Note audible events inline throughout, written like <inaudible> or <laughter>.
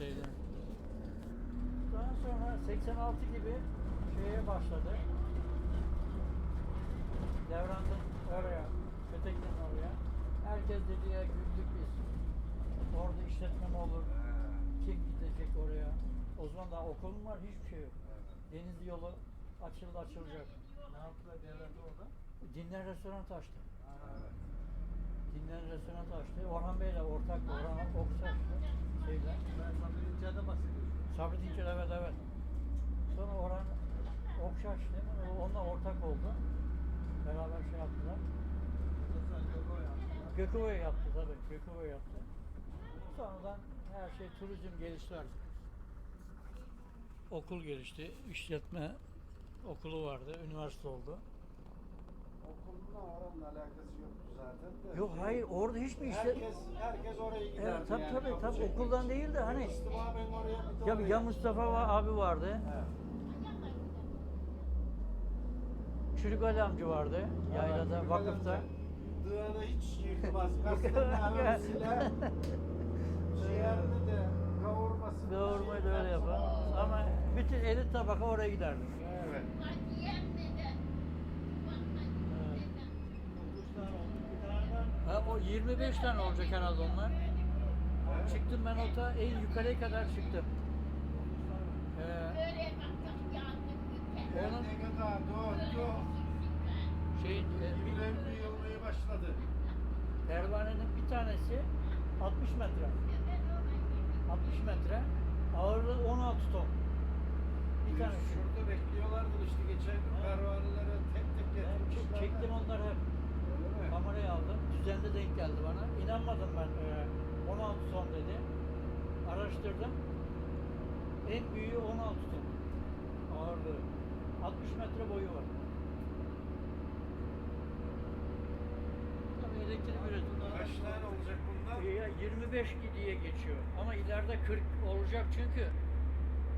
şeyde. Daha sonra 86 gibi şeye başladı. Devran'ın oraya, Kötek'ten oraya. Herkes dedi ya güldük biz. Orada işletme mi olur? Kim gidecek oraya? O zaman daha okulum var, hiçbir şey yok. Deniz yolu açıldı açılacak. Ne yaptılar devlette orada? Dinler restoran açtı. Evet. Dinler restoran açtı. Orhan Bey'le ortak, Orhan Oksaç'tı. Şeyle. Ben Sabri Dinçer'den bahsediyorum. Sabri Dinçer evet evet. Sonra Orhan Okşaş değil mi? Onunla ortak oldu. Beraber şey yaptılar. Gökova yaptı tabii. Gökova yaptı. Sonradan her şey turizm gelişti artık. Okul gelişti. işletme okulu vardı. Üniversite oldu. Okulunla oranla alakası yoktu zaten de. Yok hayır orada hiç mi işlet... Herkes, herkes oraya giderdi Evet, tabii, yani. tabii, tabii. Okuldan için. değil de hani- İstima ben oraya bir de Ya, oraya. ya Mustafa abi vardı. Evet. Çürük Ali amca vardı. Yaylada, Evet, vakıfta. Dığını hiç yırtmaz. Kastanın <laughs> arasıyla ciğerini de kavurması. Kavurmayı da öyle yapar. Ama bütün elit tabaka oraya giderdi. Evet. Dokuz tane oldu. Bir tane Ha, o 25 tane olacak herhalde onlar. Çıktım ben ota en yukarıya kadar çıktım. Ee, Onun- şeyin, e, bir, yolmaya başladı. pervanenin bir tanesi 60 metre. 60 metre. Ağırlığı 16 ton. Bir tane. Şurada bekliyorlardı işte geçen pervanelere tek tek getirmişler. çek- çektim onları hep. Kamerayı aldım. Düzenli denk geldi bana. İnanmadım ben. Ee, 16 ton dedi. Araştırdım. En büyüğü 16 ton. Ağırlığı. 60 metre boyu var. Tabii elektrik üretimi. Kaç tane olacak bundan? Ya 25 diye geçiyor. Ama ileride 40 olacak çünkü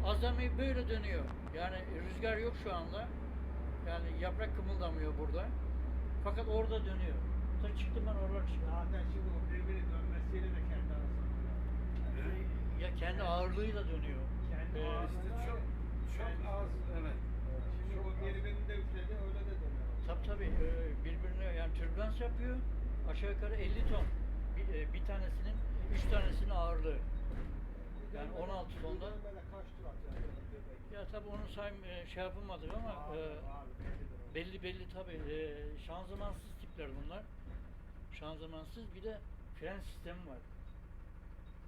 azami böyle dönüyor. Yani rüzgar yok şu anda. Yani yaprak kımıldamıyor burada. Fakat orada dönüyor. Ta çıktım ben oralar çıktım. Zaten şimdi bu birbirini dönmesiyle de kendi arasında. Ya kendi ağırlığıyla dönüyor. Kendi Ee, ağırlığıyla- İşte çok çok az evet. Şimdi bu birbirini de üfledi öyle de dönüyor. Tabii tabii e, birbirine yani türbülans yapıyor. Aşağı yukarı 50 ton. Bir, e, bir tanesinin 3 tanesinin ağırlığı. Yani 16 tonda. Ya tabii onu sayım e, şey yapamadık ama Ağır, e, o. belli belli tabii e, şanzımansız tipler bunlar. Şanzımansız bir de fren sistemi var.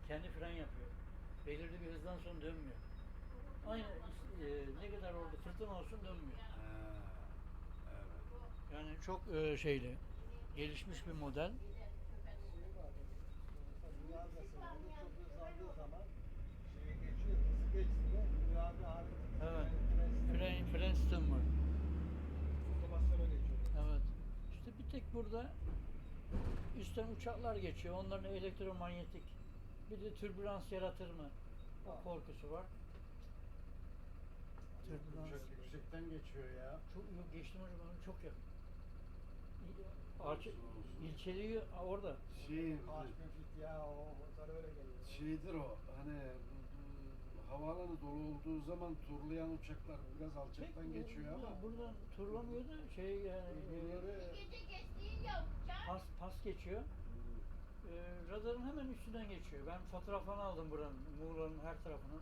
Kendi fren yapıyor. Belirli bir hızdan sonra dönmüyor. Aynı e, ne kadar orada fırtına olsun dönmüyor. Ha, evet. Yani çok e, şeyli, gelişmiş bir model. Evet. Fren, fren sistemi var. Otomasyona geçiyor. Evet. İşte bir tek burada üstten uçaklar geçiyor. Onların elektromanyetik bir de türbülans yaratır mı? O korkusu var. Türbülans. Çok yüksekten geçiyor ya. Çok yok geçtim hocam onu çok yakın. Arça, ilçeliği orada. Şey, Kaç bin fit ya o motor öyle geliyor. şeydir o hani bu- havaalanı dolu olduğu zaman turlayan uçaklar biraz alçaktan geçiyor ama Buradan turlamıyor da şey yani e, Bunları- pas, pas geçiyor. E, radarın hemen üstünden geçiyor. Ben fotoğrafını aldım buranın, Muğla'nın her tarafını.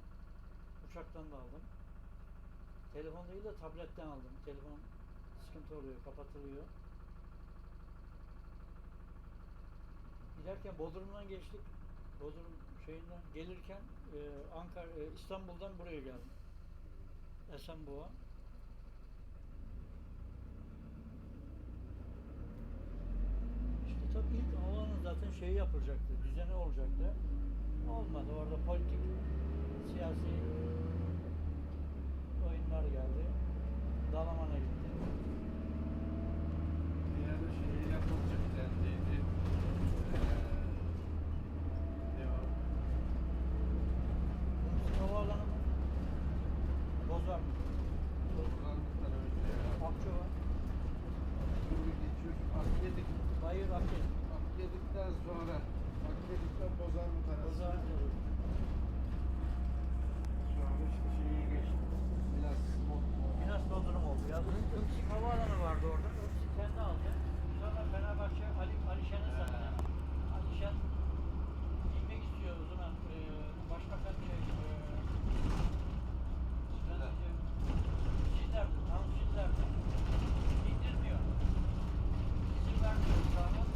Uçaktan da aldım. Telefon değil de tabletten aldım. Telefon sıkıntı oluyor, kapatılıyor. Giderken Bodrum'dan geçtik. Bodrum şeyinden gelirken e, Ankara, e, İstanbul'dan buraya geldim. Esenboğa. İşte tabii ilk havaalanı zaten şeyi yapılacaktı, düzeni olacaktı. Olmadı. Orada politik, siyasi oyunlar geldi. Dalaman'a gitti. bir yerde şey yapılacak dendiydi. Havaalanı mı? Bozar mı? Toplantıdan önce ya. Akçova, Şimdi geçiyor. Akyedik. Bayır, Akçe. Akyedikten sonra Akyedikten Bozarmut arası. Bozar. geçti, şeyi geçti. Biraz mod, mod. Minas Bodrum oldu. Ya Irksik Havaalanı vardı orada. Kendi aldı. Sonra Fenerbahçe Ali, Ali Şen'e sattı. Ali Şen gitmek istiyor o zaman. E, başbakan şey, e, Şinler'di. Tam Şinler'di. İndirmiyor. İzin vermiyor kanun.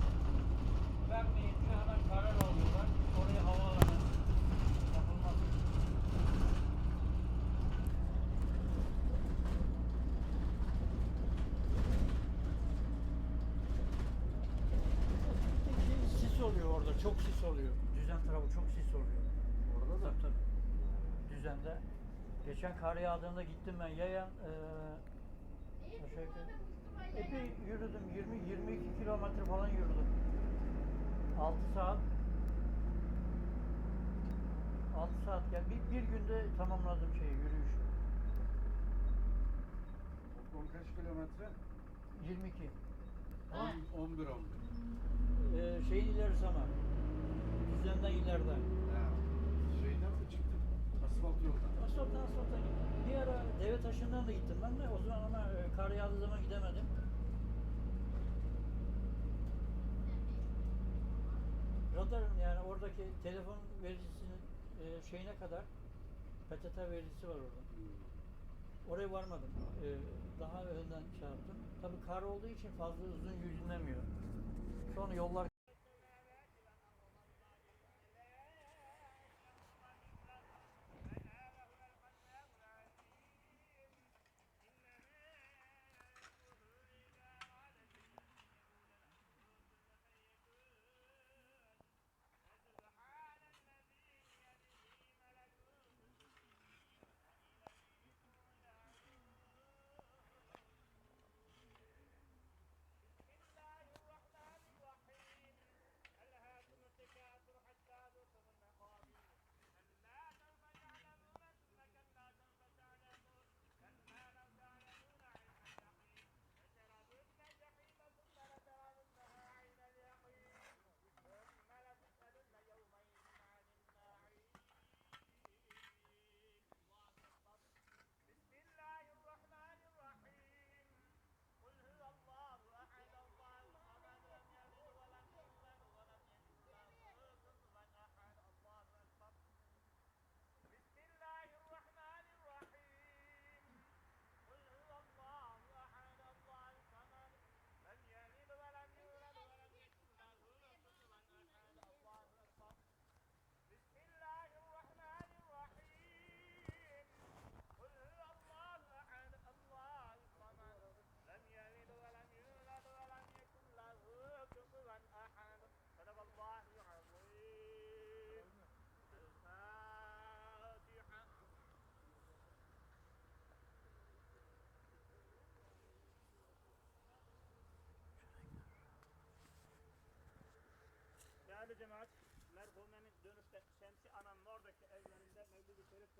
Vermeyince hemen karar alıyorlar. Oraya havaalanı yapılmaz. Sis oluyor orada, çok sis oluyor. Düzen tarafı çok sis oluyor. Orada da. Tabii tabii. Düzende. Geçen kar yağdığında gittim ben yayan eee aşağı yukarı epey yürüdüm. 20 22 kilometre falan yürüdüm. 6 saat 6 saat gel bir, bir günde tamamladım şeyi yürüyüşü. Toplam kaç kilometre? 22. 10, 11 11. Eee şeyin ilerisi ama. Düzenden ileride. Şeyden mi çıktın? Asfalt yoldan. Asfalttan asfalta gittim. Bir ara deve taşından da gittim ben de. O zaman ama e, kar yağdığı zaman gidemedim. Radarın yani oradaki telefon vericisinin e, şeyine kadar PTT vericisi var orada. Hmm. Oraya varmadım. E, daha önden şey yaptım. Tabii kar olduğu için fazla uzun yürünemiyor. Sonra yollar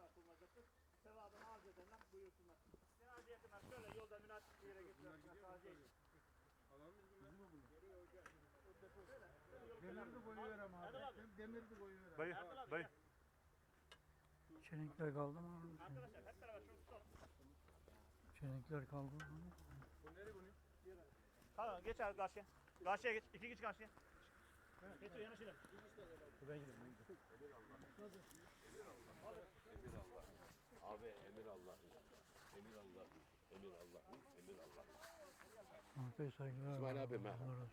Şerif yapılmacaktır. Sevabını arz edenler buyursunlar. Cenaze yakınlar şöyle yolda münasip bir yere getiriyorsunlar. Taziye edin. Demirli koyu verem Erdal abi. abi. Demirli koyu verem. Dayı, Erdal abi, dayı. çelenkler kaldı mı? Arkadaşlar hep beraber şunu tutalım. Çelenkler kaldı mı? Tamam geç abi karşıya. Karşıya geç. İki geç karşıya. Geç o yanaşıyla. Abi emir Allah. Emir Allah. Emir Allah. Emir Allah. Epey saygılar. İsmail abi, Allah merhaba.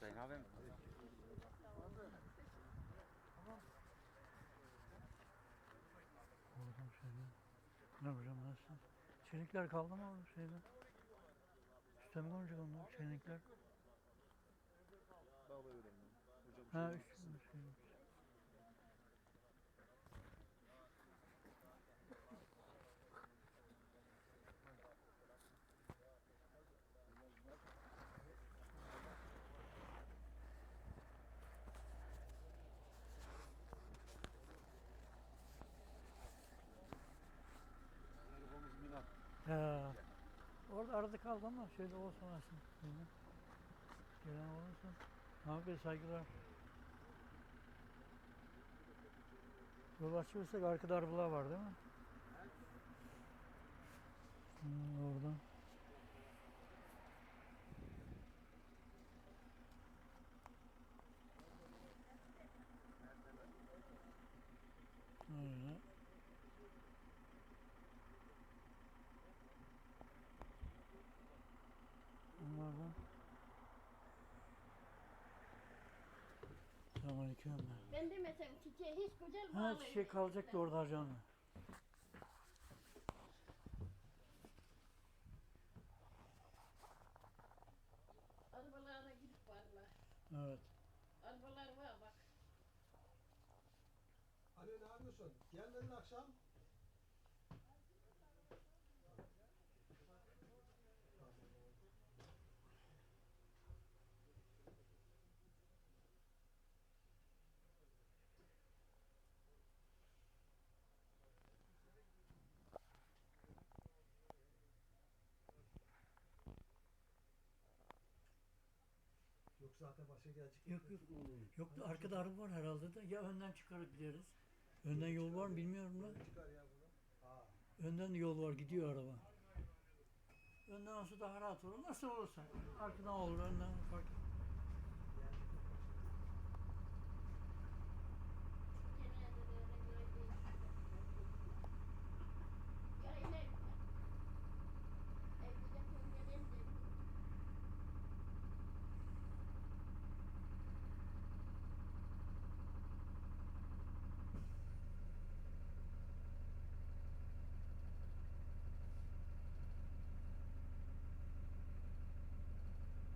Sayın abim. Oğlum seni. Ne yapacağım nasılsın? Çelikler kaldı mı orada şeyde? Üste mi konacak onlar çelikler? Ha. Şey. Arabamız Minat. Ha. Orada arada kaldı ama şeyde olsun aslında. Gelen olursa. Mahmut Bey saygılar. Yol açıyorsak arkada arabalar var değil mi? Hmm, orada. Öyle. Bunlardan. Selamünaleyküm. Ben demesem çiçeği hiç güzel Ha bağlayın. çiçek kalacaktı orada harcandı. Arabalara gidip varlar. Evet. Arabalar var bak. Ali ne yapıyorsun? Gelmedin akşam. Zaten başka gelecek. Yok yok. Yok arkada araba var herhalde de. Ya önden çıkarak gideriz. Önden yol var mı bilmiyorum da. Çıkar ya bunu. Ha. Önden yol var gidiyor araba. Önden olsa daha rahat olur. Nasıl olursa. Arkadan olur önden fark etmez. Genelde de öyle göre değil. Ya yine evde pencerem de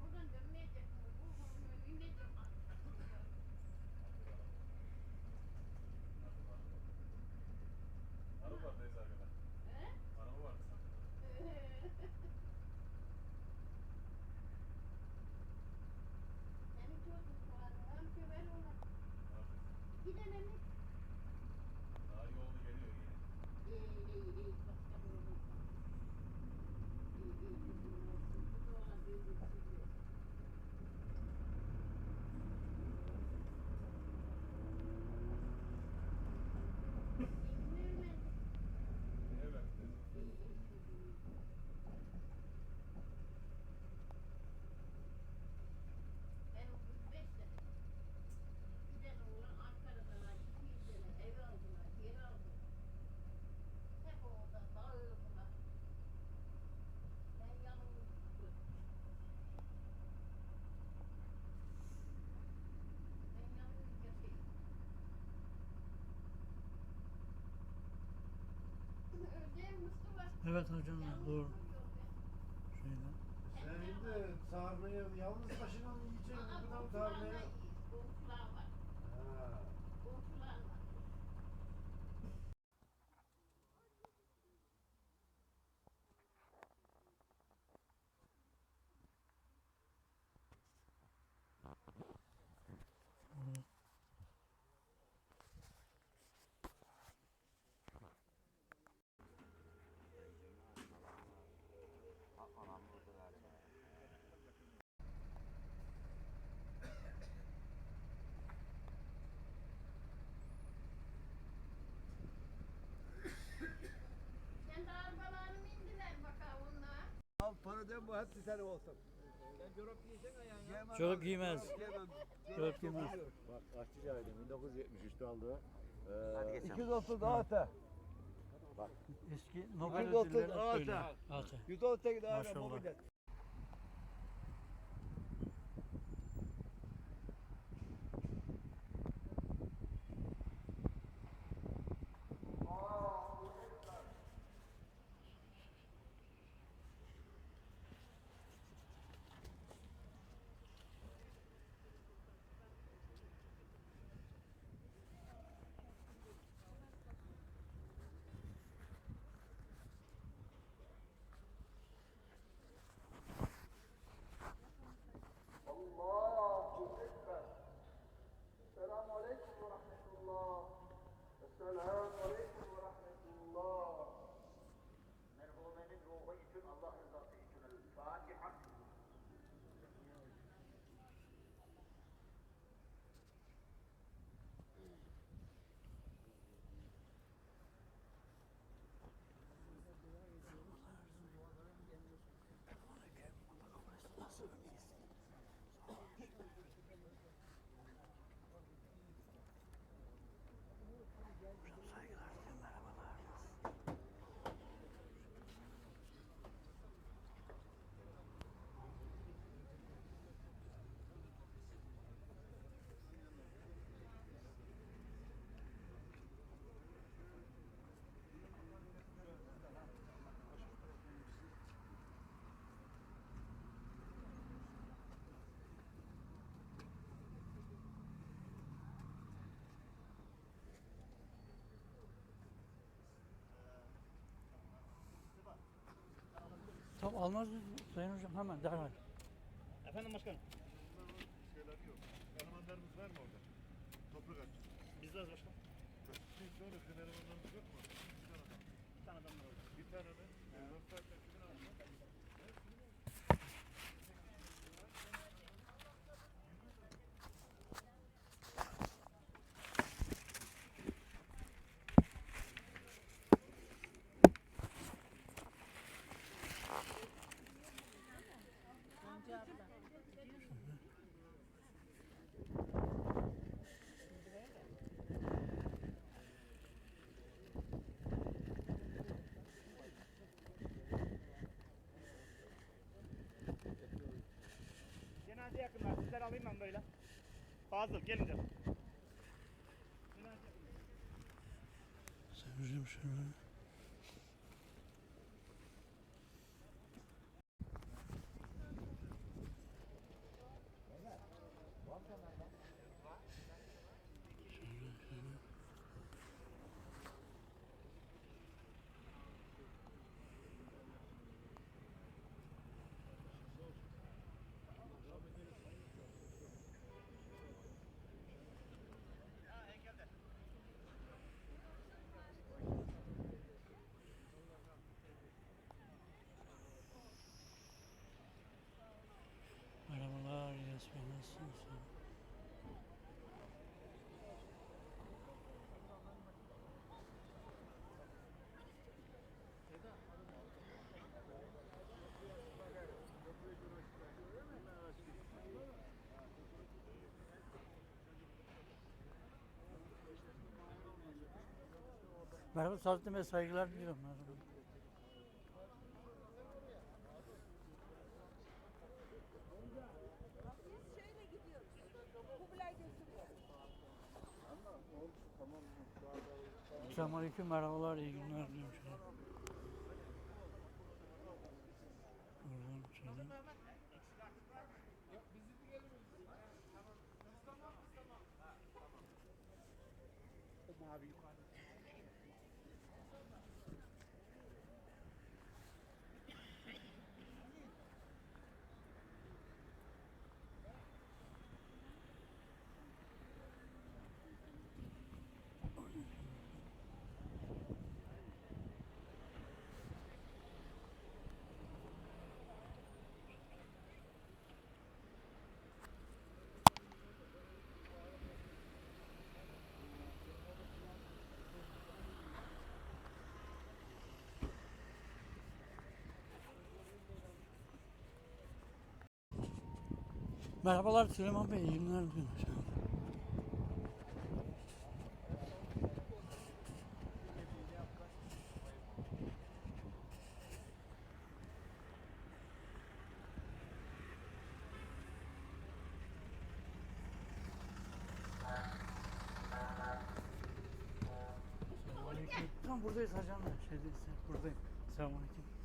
buradan dönmeyecek mi? Bu bunun inmeyecek mi? Araba var teyze arkada. He? Araba var Senin çocukların amca ver ona. Gidelim mi? Daha yolda geliyor yeni. İyi iyi iyi başka bir olur. İyi iyi iyi olsun. Bu da ona büyük bir şey. İzmir mi? Evet teyze. Ben 35 sene. Giden oğlan Ankara'dalar, 200 sene ev aldılar, yer aldılar. Hep orada dağıldılar. Ben yalnız tuttum. Ben yalnız yaşayayım. Öldüğüm Mustafa. Evet hocam doğru. Şeyden. Sen şimdi tarlaya yalnız başına mı yiyeceksin? Aa, Bu da komşularla tarlaya. iyi, komşular var. Ha. Komşular var. Sen de arabalarını indiler bakalım onlara. Al bu hepsi senin olsun. Çorap giymez. Yemem. Çorap giymez. Bak kaçıncı ayda 1973'te aldı. Ee, 230 altı. Eski Nobel 130 ödülleri. 118 daha Maşallah. mobilet. Almaz mı Sayın Hocam hemen derhal. Efendim başkanım. şeyler yok. Elemanlarımız var mı orada? Toprak aç. Bizde başkanım. Şimdi sonra bizim elemanlarımız yok mu? Bir tane adam. Bir tane adam var orada. Bir tane mi? Ee, alayım ben böyle. Fazıl gelin. Sayın Hocam şöyle. Merhabalar İlyas Bey nasılsınız? Merhaba Saadettin Bey saygılar diliyorum. Selamünaleyküm, merhabalar, iyi günler diliyorum. Şöyle. Buradan şöyle. Merhabalar Süleyman Bey, iyi günler. Selamünaleyküm. Tam buradayız hocam. Şeydeyiz, buradayım. Selamünaleyküm.